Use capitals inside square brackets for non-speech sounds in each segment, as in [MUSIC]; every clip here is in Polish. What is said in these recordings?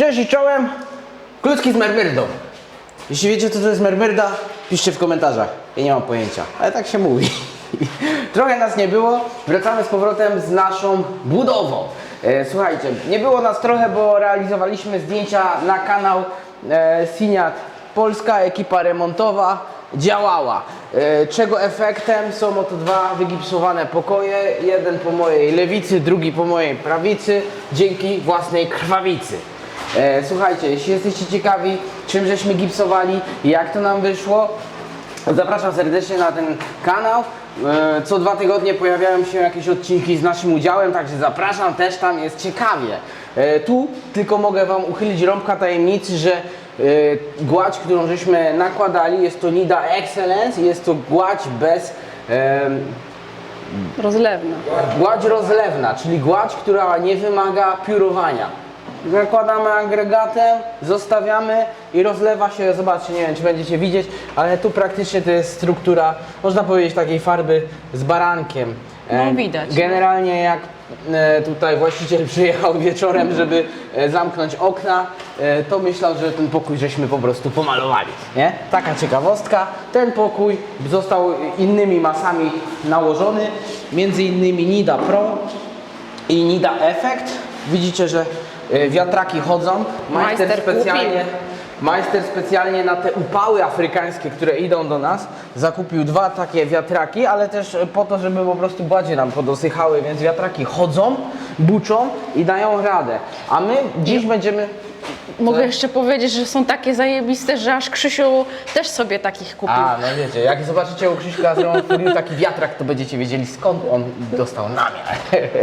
Cześć i czołem, Kluski z mermyrdą. Jeśli wiecie co to jest mermyrda, piszcie w komentarzach. Ja nie mam pojęcia, ale tak się mówi. [LAUGHS] Trochę nas nie było, wracamy z powrotem z naszą budową. E, słuchajcie, nie było nas trochę, bo realizowaliśmy zdjęcia na kanał e, Siniat Polska, ekipa remontowa działała. E, czego efektem są oto dwa wygipsowane pokoje, jeden po mojej lewicy, drugi po mojej prawicy, dzięki własnej krwawicy. E, słuchajcie, jeśli jesteście ciekawi, czym żeśmy gipsowali, jak to nam wyszło, zapraszam serdecznie na ten kanał. E, co dwa tygodnie pojawiają się jakieś odcinki z naszym udziałem, także zapraszam, też tam jest ciekawie. E, tu tylko mogę Wam uchylić rąbka tajemnicy, że e, gładź, którą żeśmy nakładali, jest to Nida Excellence, jest to gładź bez em, Rozlewna. Gładź rozlewna, czyli gładź, która nie wymaga piórowania. Nakładamy agregatem, zostawiamy i rozlewa się, zobaczcie, nie wiem czy będziecie widzieć, ale tu praktycznie to jest struktura, można powiedzieć takiej farby z barankiem. No, E, widać. Generalnie jak e, tutaj właściciel [LAUGHS] przyjechał wieczorem, żeby e, zamknąć okna, to myślał, że ten pokój żeśmy po prostu pomalowali, nie? Taka ciekawostka. Ten pokój został innymi masami nałożony, między innymi Nida Pro i Nida Effect. Widzicie, że wiatraki chodzą. Majster Majster specjalnie, majster specjalnie na te upały afrykańskie, które idą do nas, zakupił dwa takie wiatraki, ale też e, po to, żeby po prostu gładzie nam podosychały, więc wiatraki chodzą, buczą i dają radę. A my dziś będziemy... Mogę Co? jeszcze powiedzieć, że są takie zajebiste, że aż Krzysiu też sobie takich kupił. A, no wiecie, jak zobaczycie u Krzyśka Furiu taki wiatrak, to będziecie wiedzieli skąd on dostał namiar.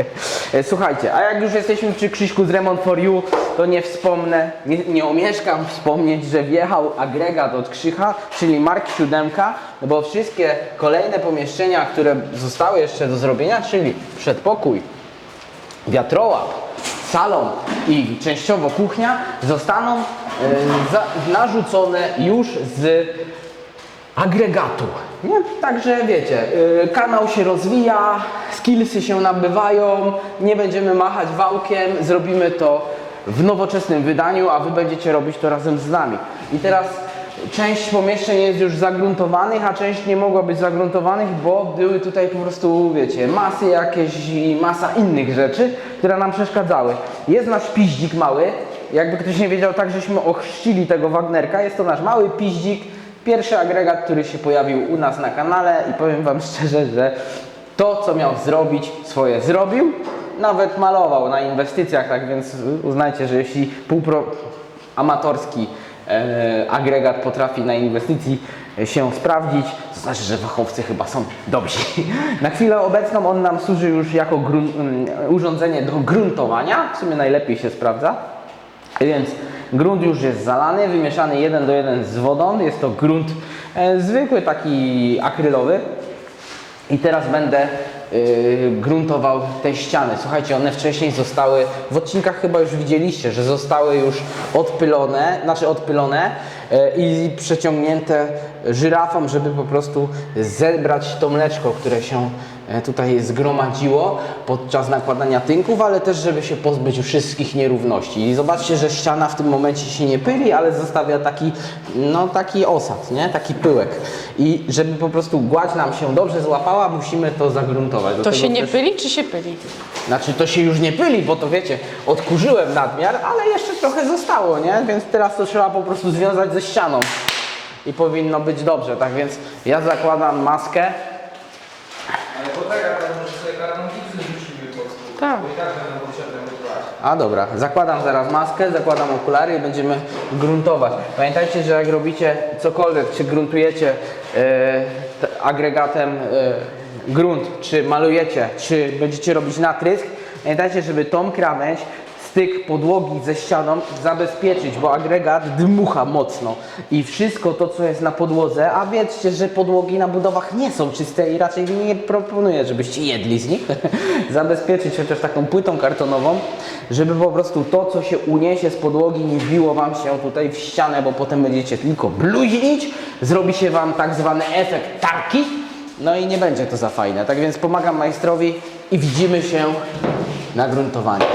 [LAUGHS] Słuchajcie, a jak już jesteśmy przy Krzyśku z Remont for You, to nie wspomnę, nie, nie omieszkam wspomnieć, że wjechał agregat od Krzycha, czyli Mark 7, no bo wszystkie kolejne pomieszczenia, które zostały jeszcze do zrobienia, czyli przedpokój, wiatrołap, salon i częściowo kuchnia zostaną e, narzucone już z agregatu. Nie? Także wiecie, y, kanał się rozwija, skillsy się nabywają, nie będziemy machać wałkiem, zrobimy to w nowoczesnym wydaniu, a wy będziecie robić to razem z nami. I teraz część pomieszczeń jest już zagruntowanych, a część nie mogła być zagruntowanych, bo były tutaj po prostu, wiecie, masy jakieś i masa innych rzeczy, które nam przeszkadzały. Jest nasz piździk mały, jakby ktoś nie wiedział, tak żeśmy ochrzcili tego Wagnerka, jest to nasz mały piździk, Pierwszy agregat, który się pojawił u nas na kanale i powiem Wam szczerze, że to, co miał zrobić, swoje zrobił. Nawet malował na inwestycjach, tak więc uznajcie, że jeśli półpro amatorski agregat potrafi na inwestycji się sprawdzić, to znaczy, że fachowcy chyba są dobrzy. [LAUGHS] Na chwilę obecną on nam służy już jako mm, urządzenie do gruntowania, w sumie najlepiej się sprawdza. Więc grunt już jest zalany, wymieszany jeden do jeden z wodą. Jest to grunt e, zwykły, taki akrylowy. I teraz będę y, gruntował te ściany. Słuchajcie, one wcześniej zostały, w odcinkach chyba już widzieliście, że zostały już odpylone, znaczy odpylone y, i przeciągnięte żyrafą, żeby po prostu zebrać to mleczko, które się tutaj zgromadziło podczas nakładania tynków, ale też żeby się pozbyć wszystkich nierówności. I zobaczcie, że ściana w tym momencie się nie pyli, ale zostawia taki, no taki osad, nie? taki pyłek. I żeby po prostu gładź nam się dobrze złapała, musimy to zagruntować. Do To się nie też- pyli, czy się pyli? Znaczy to się już nie pyli, bo to wiecie, odkurzyłem nadmiar, ale jeszcze trochę zostało, nie? Więc teraz to trzeba po prostu związać ze ścianą. I powinno być dobrze, tak więc ja zakładam maskę. Ale poczekaj, to może sobie kartą gipsy rzucimy pod spód. Tak. A dobra, zakładam zaraz maskę, zakładam okulary i będziemy gruntować. Pamiętajcie, że jak robicie cokolwiek, czy gruntujecie e, agregatem e, grunt, czy malujecie, czy będziecie robić natrysk, pamiętajcie, żeby tą krawędź styk podłogi ze ścianą zabezpieczyć, bo agregat dmucha mocno i wszystko to, co jest na podłodze, a wiedzcie, że podłogi na budowach nie są czyste i raczej nie proponuję, żebyście jedli z nich, [LAUGHS] zabezpieczyć chociaż taką płytą kartonową, żeby po prostu to, co się uniesie z podłogi, nie wbiło Wam się tutaj w ścianę, bo potem będziecie tylko bluźnić, zrobi się Wam tak zwany efekt tarki, no i nie będzie to za fajne. Tak więc pomagam majstrowi i widzimy się na gruntowaniu.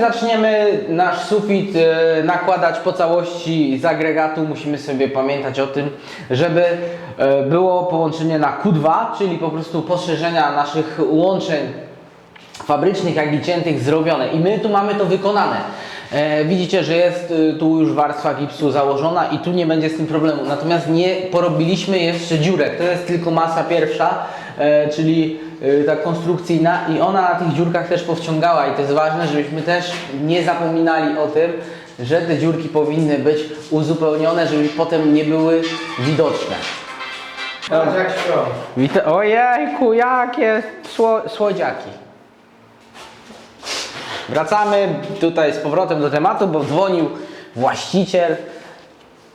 Zanim zaczniemy nasz sufit e, nakładać po całości z agregatu, musimy sobie pamiętać o tym, żeby e, było połączenie na Q2, czyli po prostu poszerzenia naszych łączeń fabrycznych, jak i ciętych zrobione. I my tu mamy to wykonane. E, widzicie, że jest e, tu już warstwa gipsu założona i tu nie będzie z tym problemu. Natomiast nie porobiliśmy jeszcze dziurek. To jest tylko masa pierwsza, e, czyli e, ta konstrukcyjna i ona na tych dziurkach też powciągała i to jest ważne, żebyśmy też nie zapominali o tym, że te dziurki powinny być uzupełnione, żeby potem nie były widoczne. Jak śpią. Wita- Ojejku, jakie sło- słodziaki. Wracamy tutaj z powrotem do tematu, bo dzwonił właściciel.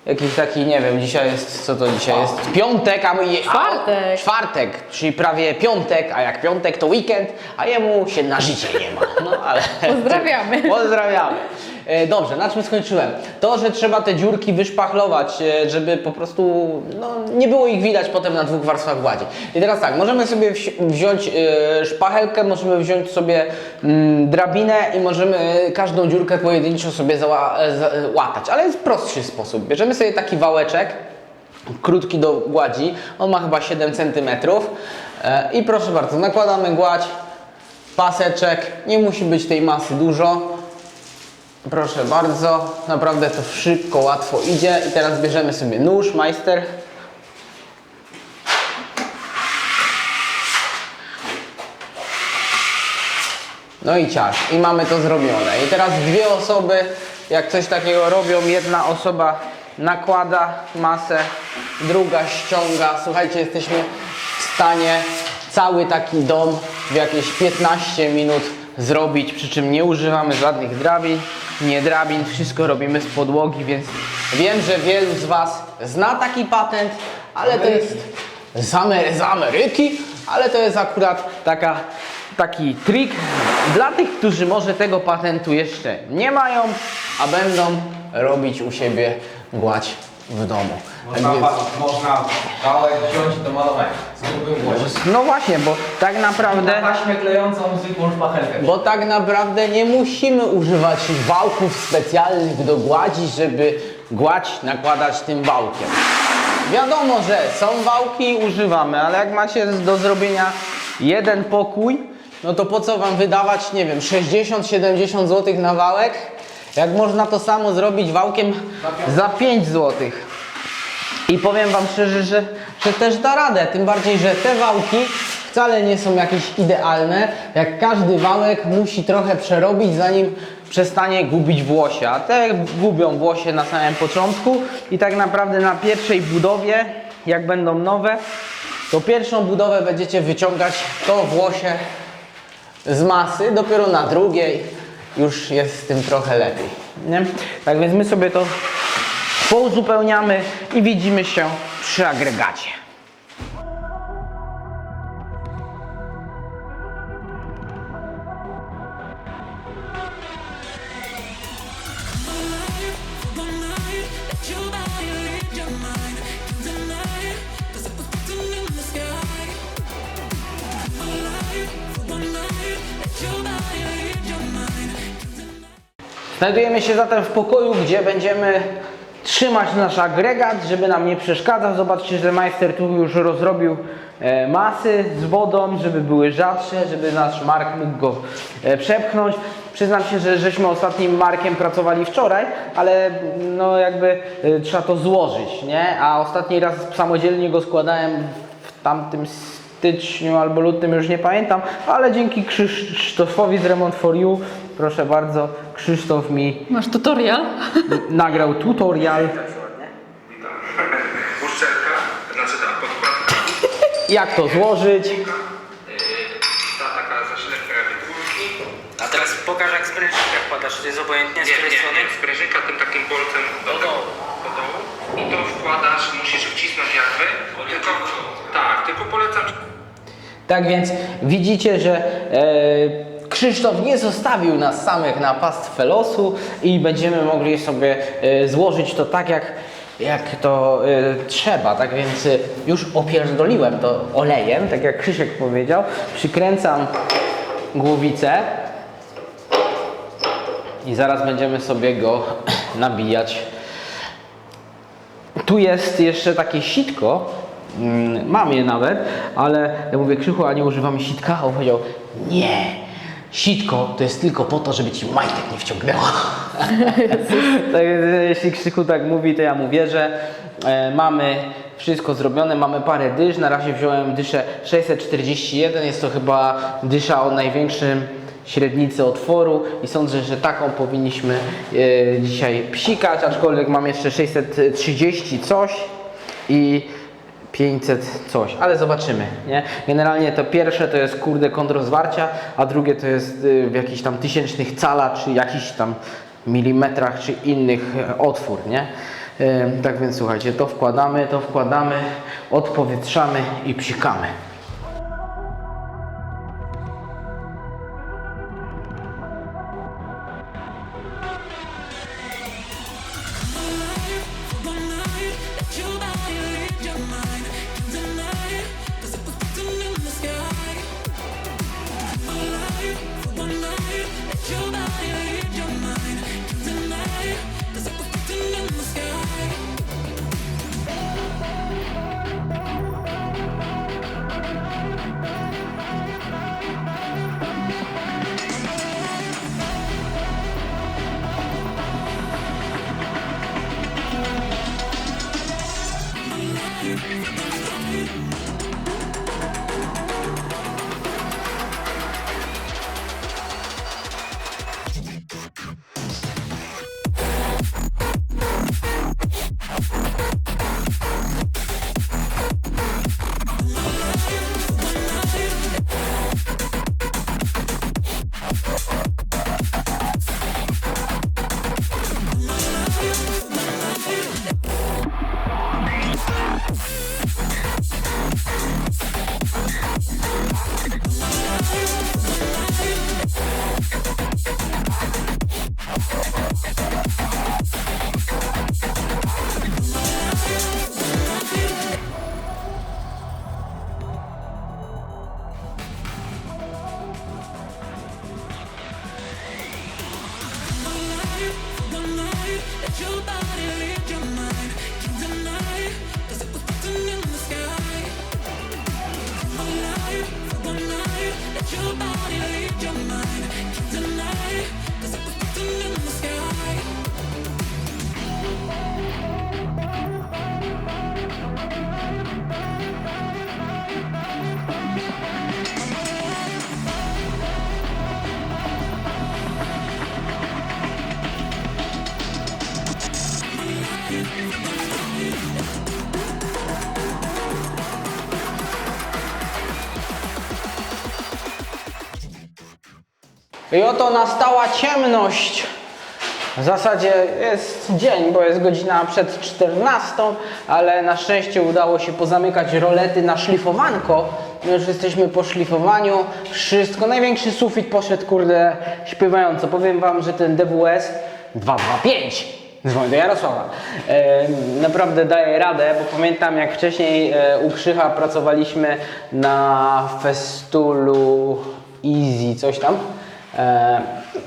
Jakiś taki, nie wiem, dzisiaj jest, co to dzisiaj jest? Piątek, a my je, Czwartek. Czwartek, czyli prawie piątek, a jak piątek to weekend, a jemu się na życie nie ma. No ale... Pozdrawiamy. Pozdrawiamy. E, Dobrze, na czym skończyłem? To, że trzeba te dziurki wyszpachlować, e, żeby po prostu no, nie było ich widać potem na dwóch warstwach gładzi. I teraz tak, możemy sobie wziąć e, szpachelkę, możemy wziąć sobie mm, drabinę i możemy każdą dziurkę pojedynczo sobie zała, e, za, e, łatać, ale jest prostszy sposób. Bierzemy sobie taki wałeczek, krótki do gładzi, on ma chyba 7 cm i proszę bardzo, nakładamy gładź, paseczek, nie musi być tej masy dużo, Proszę bardzo, naprawdę to szybko, łatwo idzie. I teraz bierzemy sobie nóż, majster. No i ciach. I mamy to zrobione. I teraz dwie osoby, jak coś takiego robią, jedna osoba nakłada masę, druga ściąga. Słuchajcie, jesteśmy w stanie cały taki dom w jakieś 15 minut zrobić, przy czym nie używamy żadnych drabin, nie drabin, wszystko robimy z podłogi, więc wiem, że wielu z Was zna taki patent, ale to jest z, Amery, z Ameryki, ale to jest akurat taka, taki trik dla tych, którzy może tego patentu jeszcze nie mają, a będą robić u siebie gładź w domu. Można, więc- pa- można wałek wziąć do malowania. No właśnie, bo tak naprawdę... Na taśmę klejącą zwykłą szpachelkę. Bo tak naprawdę nie musimy używać wałków specjalnych do gładzi, żeby gładź nakładać tym wałkiem. Wiadomo, że są wałki i używamy, ale jak macie do zrobienia jeden pokój, no to po co wam wydawać, nie wiem, 60-70 zł na wałek, jak można to samo zrobić wałkiem za 5 złotych. I powiem Wam szczerze, że, że też da radę. Tym bardziej, że te wałki wcale nie są jakieś idealne. Jak każdy wałek musi trochę przerobić, zanim przestanie gubić włosie. A te gubią włosie na samym początku i tak naprawdę na pierwszej budowie, jak będą nowe, to pierwszą budowę będziecie wyciągać to włosie z masy, dopiero na drugiej już jest z tym trochę lepiej. Nie? Tak więc my sobie to pouzupełniamy i widzimy się przy agregacie. Znajdujemy się zatem w pokoju, gdzie będziemy trzymać nasz agregat, żeby nam nie przeszkadzał. Zobaczcie, że majster tu już rozrobił e, masy z wodą, żeby były rzadsze, żeby nasz Mark mógł go e, przepchnąć. Przyznam się, że żeśmy ostatnim Markiem pracowali wczoraj, ale no jakby e, trzeba to złożyć, nie? A ostatni raz samodzielnie go składałem w tamtym styczniu albo lutym, już nie pamiętam, ale dzięki Krzysztofowi z Remont for You, proszę bardzo, Krzysztof mi Masz tutorial? nagrał tutorial, Witam. Uszczelka, znaczy ta podkładka, jak to złożyć. ta taka. A teraz pokaż jak sprężynkę wkładasz, to jest obojętnie z Nie, której nie, strony. nie, sprężynka tym takim bolcem do, tego, do dołu i to wkładasz, musisz wcisnąć cisnąć jakby, tylko, tak, tylko polecam Tak więc widzicie, że e, Krzysztof nie zostawił nas samych na pastwę losu i będziemy mogli sobie e, złożyć to tak, jak, jak to e, trzeba. Tak więc już opierdoliłem to olejem, tak jak Krzysiek powiedział. Przykręcam głowicę i zaraz będziemy sobie go [CLEARS THROAT] nabijać tu jest jeszcze takie sitko. Mm, Mam je nawet, ale ja mówię Krzychu, a nie używamy sitka? A on powiedział, nie, sitko to jest tylko po to, żeby ci majtek nie wciągnęło. [LAUGHS] tak, więc, jeśli Krzychu tak mówi, to ja mu wierzę. E, mamy wszystko zrobione, mamy parę dysz. Na razie wziąłem dyszę 641, jest to chyba dysza o największym średnicy otworu i sądzę, że taką powinniśmy e, dzisiaj psikać, aczkolwiek mam jeszcze 630 coś i 500 coś, ale zobaczymy, nie? Generalnie to pierwsze to jest kurde kąt rozwarcia, a drugie to jest y, w jakichś tam tysięcznych cala, czy jakichś tam milimetrach, czy innych e, otwór, nie? Tak więc słuchajcie, to wkładamy, to wkładamy, odpowietrzamy i psikamy. I oto nastała ciemność. W zasadzie jest dzień, bo jest godzina przed 14, ale na szczęście udało się pozamykać rolety na szlifowanko. My już jesteśmy po szlifowaniu. Wszystko, największy sufit poszedł, kurde, śpiewająco. Powiem Wam, że ten DWS 225 Dzwoń do Jarosława. E, naprawdę daje radę, bo pamiętam jak wcześniej e, u Krzycha pracowaliśmy na Festulu Easy, coś tam. E,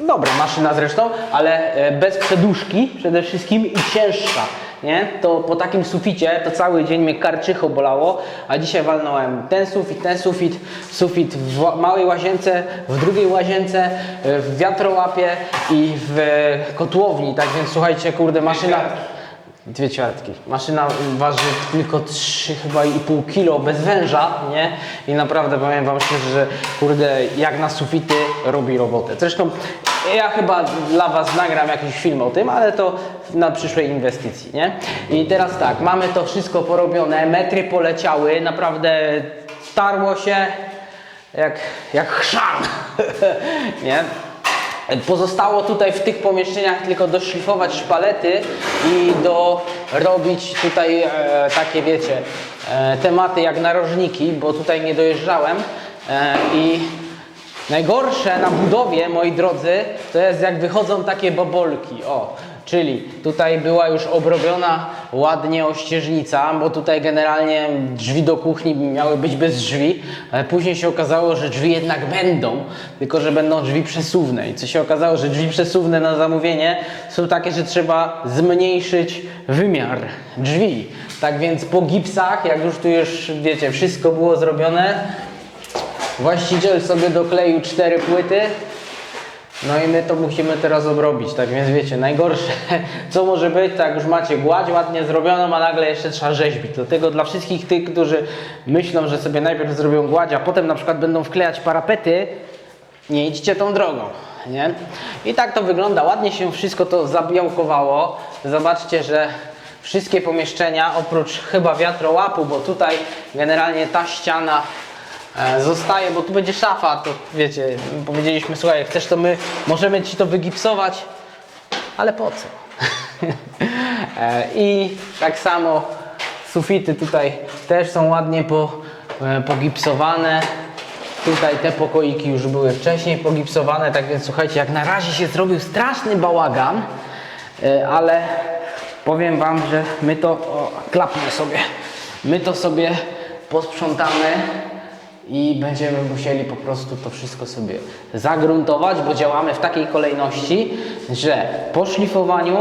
dobra maszyna zresztą, ale e, bez przeduszki przede wszystkim i cięższa. Nie? To po takim suficie to cały dzień mnie karczycho bolało, a dzisiaj walnąłem ten sufit, ten sufit, sufit w małej łazience, w drugiej łazience, e, w wiatrołapie i w kotłowni. Tak więc słuchajcie, kurde, maszyna. Dwie ćwiartki. Maszyna waży tylko 3 chyba i pół kilo bez węża, nie? I naprawdę powiem wam szczerze, że kurde, jak na sufity robi robotę. Zresztą ja chyba dla was nagram jakiś film o tym, ale to na przyszłej inwestycji, nie? I teraz tak, mamy to wszystko porobione, metry poleciały, naprawdę tarło się jak, jak chrzan, [LAUGHS] nie? Pozostało tutaj w tych pomieszczeniach tylko doszlifować szpalety i dorobić tutaj e, takie, wiecie, e, tematy jak narożniki, bo tutaj nie dojeżdżałem e, i najgorsze na budowie, moi drodzy, to jest jak wychodzą takie bobolki, o. Czyli tutaj była już obrobiona ładnie ościeżnica, bo tutaj generalnie drzwi do kuchni miały być bez drzwi, ale później się okazało, że drzwi jednak będą, tylko że będą drzwi przesuwne. I co się okazało, że drzwi przesuwne na zamówienie są takie, że trzeba zmniejszyć wymiar drzwi. Tak więc po gipsach, jak już tu już wiecie, wszystko było zrobione, właściciel sobie dokleił cztery płyty, no i my to musimy teraz obrobić, tak więc wiecie, najgorsze [LAUGHS] co może być, tak już macie gładź ładnie zrobioną, a nagle jeszcze trzeba rzeźbić. Dlatego dla wszystkich tych, którzy myślą, że sobie najpierw zrobią gładź, a potem na przykład będą wklejać parapety, nie idźcie tą drogą, nie? I tak to wygląda, ładnie się wszystko to zabiałkowało. Zobaczcie, że wszystkie pomieszczenia, oprócz chyba wiatrołapu, bo tutaj generalnie ta ściana zostaje, bo tu będzie szafa, to wiecie, powiedzieliśmy, słuchaj, jak chcesz to my możemy Ci to wygipsować, ale po co? [LAUGHS] E, I tak samo sufity tutaj też są ładnie po, e, pogipsowane. Tutaj te pokoiki już były wcześniej pogipsowane, tak więc słuchajcie, jak na razie się zrobił straszny bałagan, e, ale powiem Wam, że my to, o, klapnę sobie, my to sobie posprzątamy i będziemy musieli po prostu to wszystko sobie zagruntować, bo działamy w takiej kolejności, że po szlifowaniu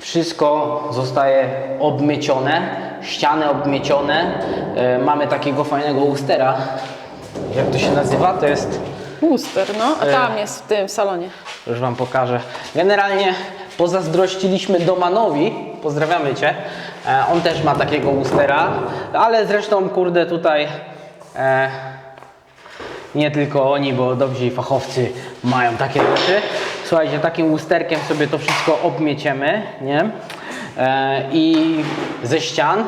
wszystko zostaje obmycione, ściany obmycione. E, mamy takiego fajnego ustera. Jak to się nazywa? To jest, Booster, no. A tam jest w tym salonie. już Wam pokażę. Generalnie pozazdrościliśmy Domanowi, pozdrawiamy Cię. E, on też ma takiego ustera, ale zresztą kurde tutaj e, nie tylko oni, bo dobrzy fachowcy mają takie rzeczy. Słuchajcie, takim usterkiem sobie to wszystko obmieciemy, nie? E, I ze ścian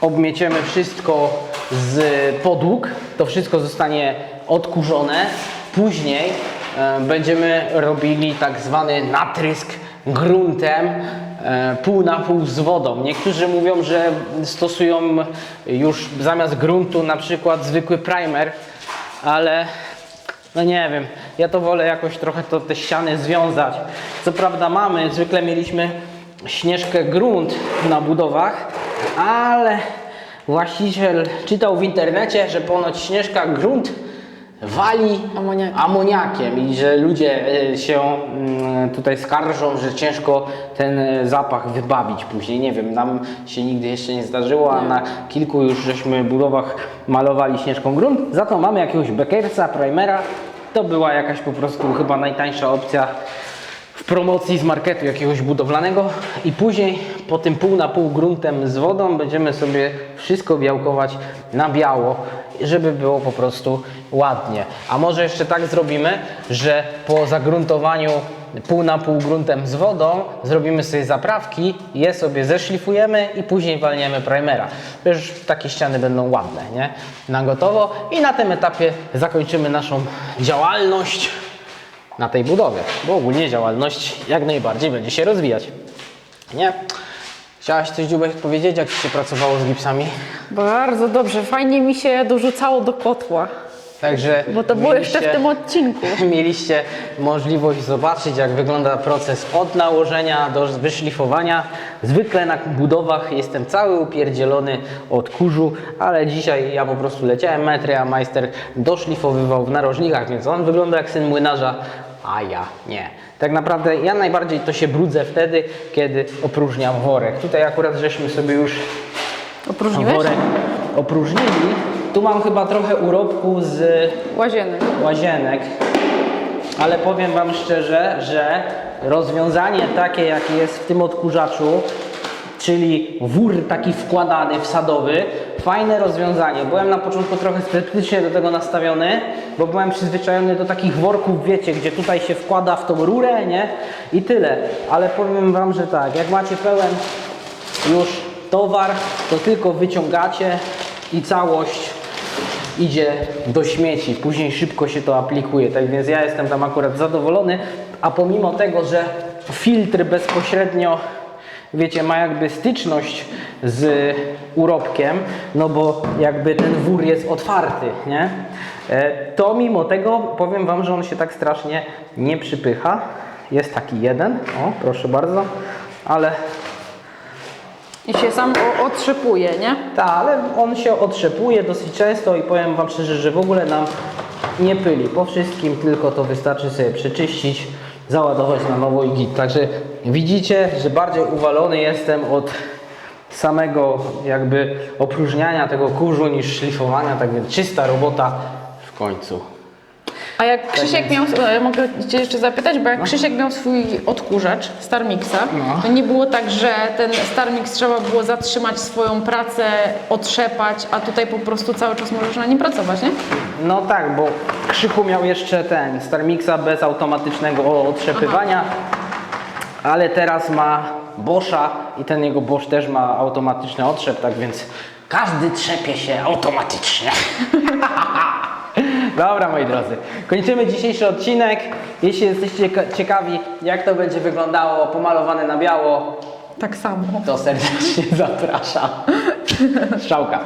obmieciemy wszystko z podłóg. To wszystko zostanie odkurzone. Później e, będziemy robili tak zwany natrysk gruntem e, pół na pół z wodą. Niektórzy mówią, że stosują już zamiast gruntu na przykład zwykły primer, ale no nie wiem, ja to wolę jakoś trochę to, te ściany związać. Co prawda mamy, zwykle mieliśmy śnieżkę grunt na budowach, ale właściciel czytał w internecie, że ponoć śnieżka grunt wali Amoniakiem. amoniakiem i że ludzie e, się mm, tutaj skarżą, że ciężko ten e, zapach wybawić później. Nie wiem, nam się nigdy jeszcze nie zdarzyło, a na kilku już żeśmy budowach malowali śnieżką grunt. Za to mamy jakiegoś Beckersa, primera. To była jakaś po prostu chyba najtańsza opcja w promocji z marketu jakiegoś budowlanego i później po tym pół na pół gruntem z wodą będziemy sobie wszystko białkować na biało, żeby było po prostu ładnie. A może jeszcze tak zrobimy, że po zagruntowaniu pół na pół gruntem z wodą zrobimy sobie zaprawki, je sobie zeszlifujemy i później walniemy primera. Już takie ściany będą ładne, nie? Na gotowo i na tym etapie zakończymy naszą działalność na tej budowie, bo ogólnie działalność jak najbardziej będzie się rozwijać. Nie? Chciałaś coś Dziubek powiedzieć, jak Ci się pracowało z gipsami? Bardzo dobrze. Fajnie mi się dorzucało do kotła. Także Bo to było jeszcze w mieliście- tym odcinku. [LAUGHS] Mieliście możliwość zobaczyć, jak wygląda proces od nałożenia do wyszlifowania. Zwykle na budowach jestem cały upierdzielony od kurzu, ale dzisiaj ja po prostu leciałem metry, a majster doszlifowywał w narożnikach, więc on wygląda jak syn młynarza, a ja nie. Tak naprawdę ja najbardziej to się brudzę wtedy, kiedy opróżniam worek. Tutaj akurat żeśmy sobie już Opróżniłeś? worek opróżnili. Tu mam chyba trochę urobku z Łazienek. łazienek, ale powiem Wam szczerze, że rozwiązanie takie, jakie jest w tym odkurzaczu, czyli wór taki wkładany, wsadowy, fajne rozwiązanie. Byłem na początku trochę sceptycznie do tego nastawiony, bo byłem przyzwyczajony do takich worków, wiecie, gdzie tutaj się wkłada w tą rurę, nie? I tyle. Ale powiem Wam, że tak, jak macie pełen już towar, to tylko wyciągacie i całość idzie do śmieci, później szybko się to aplikuje, tak więc ja jestem tam akurat zadowolony, a pomimo tego, że filtr bezpośrednio wiecie, ma jakby styczność z urobkiem, no bo jakby ten wór jest otwarty, nie? E, To mimo tego powiem Wam, że on się tak strasznie nie przypycha. Jest taki jeden, o proszę bardzo, ale I się sam otrzepuje, nie? tak, ale on się otrzepuje dosyć często i powiem Wam szczerze, że w ogóle nam nie pyli po wszystkim, tylko to wystarczy sobie przeczyścić, załadować na nowo i git. Także widzicie, że bardziej uwalony jestem od samego jakby opróżniania tego kurzu niż szlifowania, tak więc czysta robota w końcu. A jak Krzysiek miał, e, mogę Cię jeszcze zapytać, bo jak Krzysiek miał swój odkurzacz Starmixa, to nie było tak, że ten Starmix trzeba było zatrzymać swoją pracę, otrzepać, a tutaj po prostu cały czas możesz na nim pracować, nie? No tak, bo Krzychu miał jeszcze ten Starmixa bez automatycznego otrzepywania, ale teraz ma Boscha i ten jego Bosch też ma automatyczny otrzep, tak więc każdy trzepie się automatycznie. [LAUGHS] Dobra moi drodzy, kończymy dzisiejszy odcinek. Jeśli jesteście cieka- ciekawi jak to będzie wyglądało pomalowane na biało, Tak samo. to serdecznie [LAUGHS] zapraszam. Strzałka.